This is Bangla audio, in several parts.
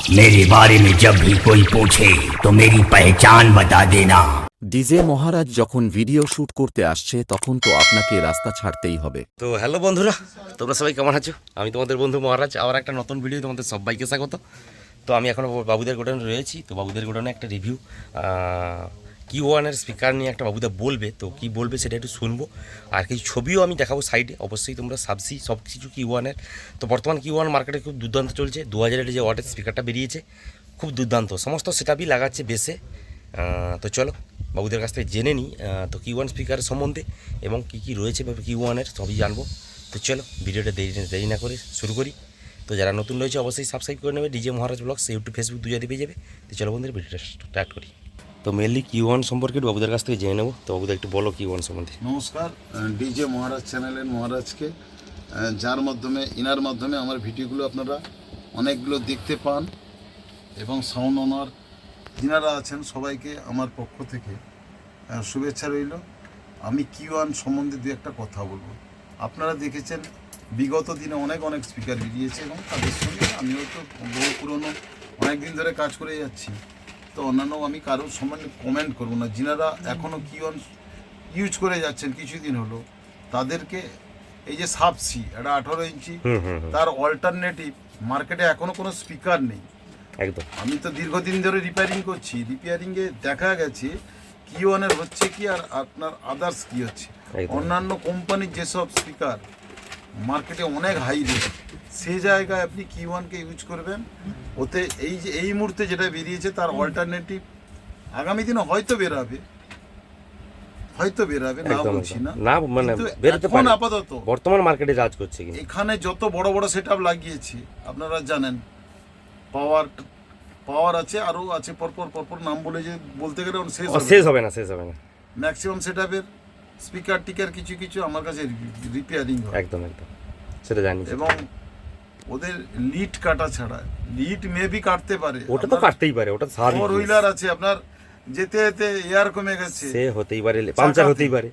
मेरे बारे में जब भी कोई पूछे तो मेरी पहचान बता देना ডিজে মহারাজ যখন ভিডিও শুট করতে আসছে তখন তো আপনাকে রাস্তা ছাড়তেই হবে তো হ্যালো বন্ধুরা তোমরা সবাই কেমন আছো আমি তোমাদের বন্ধু মহারাজ আবার একটা নতুন ভিডিও তোমাদের সবাইকে স্বাগত তো আমি এখনও বাবুদের গোডাউনে রয়েছি তো বাবুদের গোডাউনে একটা রিভিউ কিউ ওয়ানের স্পিকার নিয়ে একটা বাবুদা বলবে তো কি বলবে সেটা একটু শুনব। আর কিছু ছবিও আমি দেখাবো সাইডে অবশ্যই তোমরা সাবসি সব কিছু কিউ ওয়ানের তো বর্তমান কি ওয়ান মার্কেটে খুব দুর্দান্ত চলছে। দু হাজারের যে ওয়াটের স্পিকারটা বেরিয়েছে খুব দুর্দান্ত। সমস্ত সেটাপই লাগাচ্ছে আহ, তো চলো বাবুদের কাছ থেকে জেনে নিই তো কি ওয়ান স্পিকারের সম্বন্ধে এবং কী কী রয়েছে বা কিউ ওয়ানের সবই জানব। তো চলো ভিডিওটা দেরি দেরি না করে শুরু করি। তো যারা নতুন রয়েছে অবশ্যই সাবস্ক্রাইব করে নেবে। DJ Maharaj blogs YouTube Facebook দুজাতে পেয়ে যাবে। তো চলো বন্ধুরা ভিডিওটা স্টার্ট করি। তো মেনলি কিউ ওয়ান সম্পর্কে বাবুদের কাছ থেকে জেনে নেব। তো বাবুদের একটু বলো কিউ ওয়ান সম্বন্ধে। নমস্কার ডিজে মহারাজ চ্যানেলের মহারাজকে। যার মাধ্যমে, ইনার মাধ্যমে আমার ভিডিওগুলো আপনারা অনেকগুলো দেখতে পান এবং সাউন্ড ওনার যিনারা আছেন সবাইকে আমার পক্ষ থেকে শুভেচ্ছা রইল। আমি কিউয়ান সম্বন্ধে দু একটা কথা বলব। আপনারা দেখেছেন, বিগত দিনে অনেক অনেক স্পিকার বেরিয়েছে এবং তাদের সঙ্গে আমিও তো বহু পুরনো অনেক দিন ধরে কাজ করে যাচ্ছি। তো অন্যান্য আমি কারোর সম্বন্ধে কমেন্ট করব না। যিনারা এখনও কিউয়ান ইউজ করে যাচ্ছেন কিছুদিন হলো তাদেরকে এই যে সাবসি একটা আঠারো ইঞ্চি তার অল্টারনেটিভ মার্কেটে এখনও কোনো স্পিকার নেই। একদম। আমি তো দীর্ঘদিন ধরে রিপেয়ারিং করছি। রিপেয়ারিংয়ে দেখা গেছে কি ওয়ানের হচ্ছে কি আর আপনার আদার্স কি হচ্ছে। অন্যান্য কোম্পানির যেসব স্পিকার মার্কেটে অনেক হাই রেট সে জায়গায় আপনি কি ওয়ানকে ইউজ করবেন। ওতে এই যে এই মুহূর্তে যেটা বেরিয়েছে তার অল্টারনেটিভ আগামী দিনে হয়তো বেরাবে। হয়তো বেরাবে না বলছি না। না মানে বেরোতে পারে। আপাতত বর্তমান মার্কেটে রাজ করছে কিন্তু। এখানে যত বড় বড় সেটআপ লাগিয়েছি আপনারা জানেন পাওয়ার পাওয়ার আছে আরও আছে পরপর পরপর নাম বলে যে বলতে গেলে শেষ শেষ হবে না শেষ হবে না। ম্যাক্সিমাম সেট আপের স্পিকার টিকার কিছু কিছু আমার কাছে রিপেয়ারিং হয় একদম একদম। সেটা জানি। এবং ওদের লিড কাটা ছাড়া লিড মেবি কাটতে পারে। ওটা তো কাটতেই পারে ওটা স্বাভাবিক ফোর হুইলার আছে আপনার যেতে যেতে এয়ার কমে গেছে। সে হতেই পারে পাঞ্চার হতেই পারে।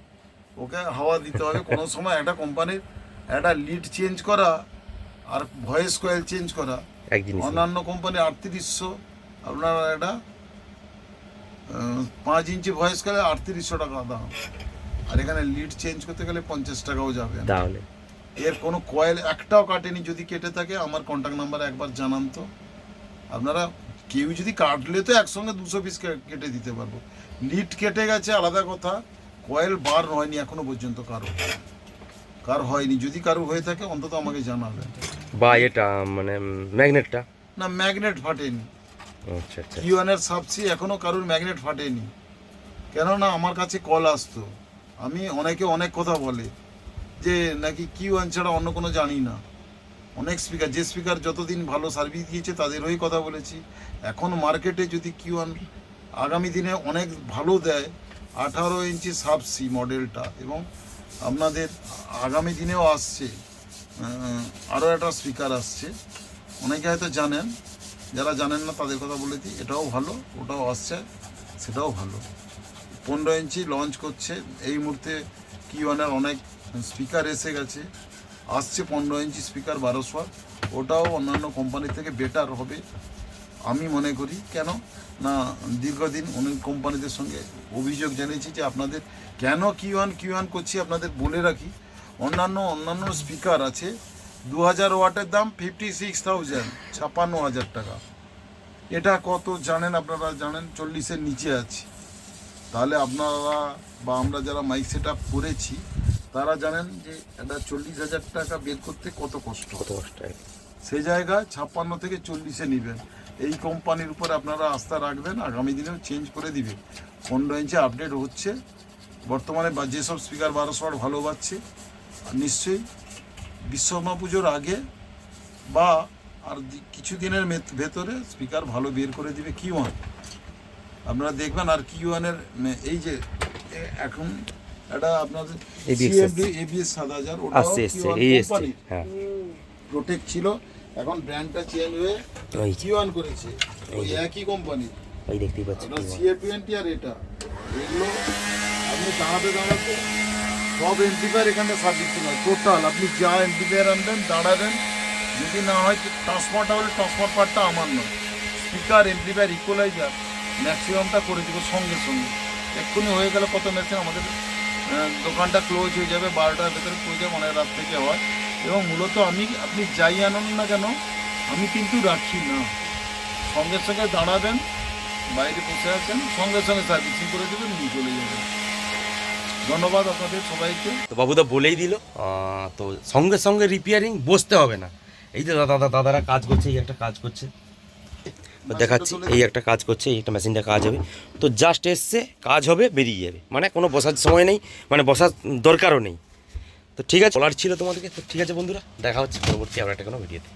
ওকে হাওয়া দিতে হবে কোনো সময় একটা কোম্পানির একটা লিড চেঞ্জ করা আর ভয়েস কয়েল চেঞ্জ করা। অন্যান্য কোম্পানি আটত্রিশশো আপনার একটা পাঁচ ইঞ্চি ভয়েস কয়েল আটত্রিশশো টাকা দাম। আর এখানে লিড চেঞ্জ করতে গেলে পঞ্চাশ টাকাও যাবে। তাহলে। এর কোনো কয়েল একটাও কাটেনি যদি কেটে থাকে আমার কন্ট্যাক্ট নাম্বার একবার জানান তো। আপনারা কেউ যদি কাটলে তো একসঙ্গে দুশো পিস কেটে দিতে পারব। লিড কেটে গেছে আলাদা কথা। কয়েল বার হয়নি এখনও পর্যন্ত কারও। কার হয়নি যদি কারও হয়ে থাকে অন্তত আমাকে জানাবে বা এটা মানে ম্যাগনেটটা না ম্যাগনেট ফাটেনি। আচ্ছা আচ্ছা। কিউয়ানের সাবসি এখনও কারোর ম্যাগনেট ফাটেনি। কেননা আমার কাছে কল আসতো। আমি অনেকে অনেক কথা বলে। যে নাকি কিউয়ান ছাড়া অন্য কোনো জানি না। অনেক স্পিকার যে স্পিকার যতদিন ভালো সার্ভিস দিয়েছে তাদের হয়ে কথা বলেছি। এখন মার্কেটে যদি কিউয়ান আগামী দিনে অনেক ভালো দেয়, আঠারো ইঞ্চি সাবসি মডেলটা এবং আপনাদের আগামী দিনেও আসছে আরও একটা স্পিকার আসছে, অনেকে হয়তো জানেন, যারা জানেন না তাদের কথা বলে দিই, এটাও ভালো, ওটাও আসছে, সেটাও ভালো। পনেরো ইঞ্চি লঞ্চ করছে, এই মুহূর্তে কি ওয়ানের অনেক স্পিকার এসে গেছে। আসছে পনেরো ইঞ্চি স্পিকার বারোশো ওটাও অন্যান্য কোম্পানি থেকে বেটার হবে, আমি মনে করি। কেন? না, দীর্ঘদিন অনেক কোম্পানিদের সঙ্গে অভিযোগ জানিয়েছি যে আপনাদের কেন কিউ ওয়ান কিউ ওয়ান করছি, আপনাদের বলে রাখি। অন্যান্য অন্যান্য স্পিকার আছে। দু হাজার ওয়াটের দাম ফিফটি সিক্স থাউজেন্ড ছাপান্ন হাজার টাকা। এটা কত জানেন আপনারা? জানেন চল্লিশের নিচে আছে। তাহলে আপনারা বা আমরা যারা মাইক সেট আপ করেছি তারা জানেন যে একটা চল্লিশ হাজার টাকা বের করতে কত কষ্ট। কত কষ্ট হয়। সেই জায়গায় ছাপ্পান্ন থেকে চল্লিশে নেবেন। এই কোম্পানির উপর আপনারা আস্থা রাখবেন আগামী দিনেও চেঞ্জ করে দিবে। পনেরো ইঞ্চি আপডেট হচ্ছে। বর্তমানে বা যেসব স্পিকার বারোশো ওয়াট ভালো পাচ্ছে আর নিশ্চয়ই বিশ্বকর্মা পুজোর আগে বা আর কিছু দিনের ভেতরে স্পিকার ভালো বের করে দিবে কি ওয়ান আপনারা দেখবেন আর কি ওয়ানের এই যে এখন এটা আপনাদের সিএমডি এবিএস সাত হাজার ওটাও আসছে এসছে Q1 এই এসছে কোম্পানির। হ্যাঁ। প্রোটেক্ট ছিল এখন ব্র্যান্ডটা চেঞ্জ হয়ে ওই কি করেছে। ওই একই কোম্পানি ওই দেখতেই পাচ্ছি আপনার সিএ টোয়েন্টি আর এটা। এগুলো আপনি দাঁড়াতে দাঁড়াতে সব এমপ্লিফায়ার এখানে সার্ভিস নয় টোটাল আপনি যা এমপ্লিফায়ার আনবেন দাঁড়াবেন। যদি না হয় ট্রান্সফারটা হলে ট্রান্সফার পার্টটা আমার নয়। স্পিকার এমপ্লিফায়ার ইকুয়ালাইজার ম্যাক্সিমামটা করে দেবো সঙ্গে সঙ্গে। এক্ষুনি হয়ে গেলে কত মেশিন আমাদের দোকানটা ক্লোজ হয়ে যাবে, বারোটার ভেতরে ক্লোজ হবে অনেক রাত থেকে হয়। এবং মূলত আমি, আপনি যাই আনুন না কেন, আমি কিন্তু রাখি না। সঙ্গে সঙ্গে দাঁড়াবেন, বাইরে বসে আছেন, সঙ্গে সঙ্গে সার্ভিসিং করে দেবেন নিয়ে চলে যাবেন। ধন্যবাদ আপনাদের সবাইকে। তো বাবুদা বলেই দিল। তো সঙ্গে সঙ্গে রিপেয়ারিং বসতে হবে না। এই যে দাদা দাদা, দাদারা কাজ করছে, এই একটা কাজ করছে। দেখাচ্ছি এই একটা কাজ করছে এই একটা মেশিনটা কাজ হবে। তো জাস্ট এসছে কাজ হবে বেরিয়ে যাবে। মানে কোনো বসার সময় নেই মানে বসার দরকারও নেই। তো ঠিক আছে বলার ছিল তোমাদেরকে। তো ঠিক আছে বন্ধুরা দেখা হচ্ছে পরবর্তী আবার একটা কোনো ভিডিওতে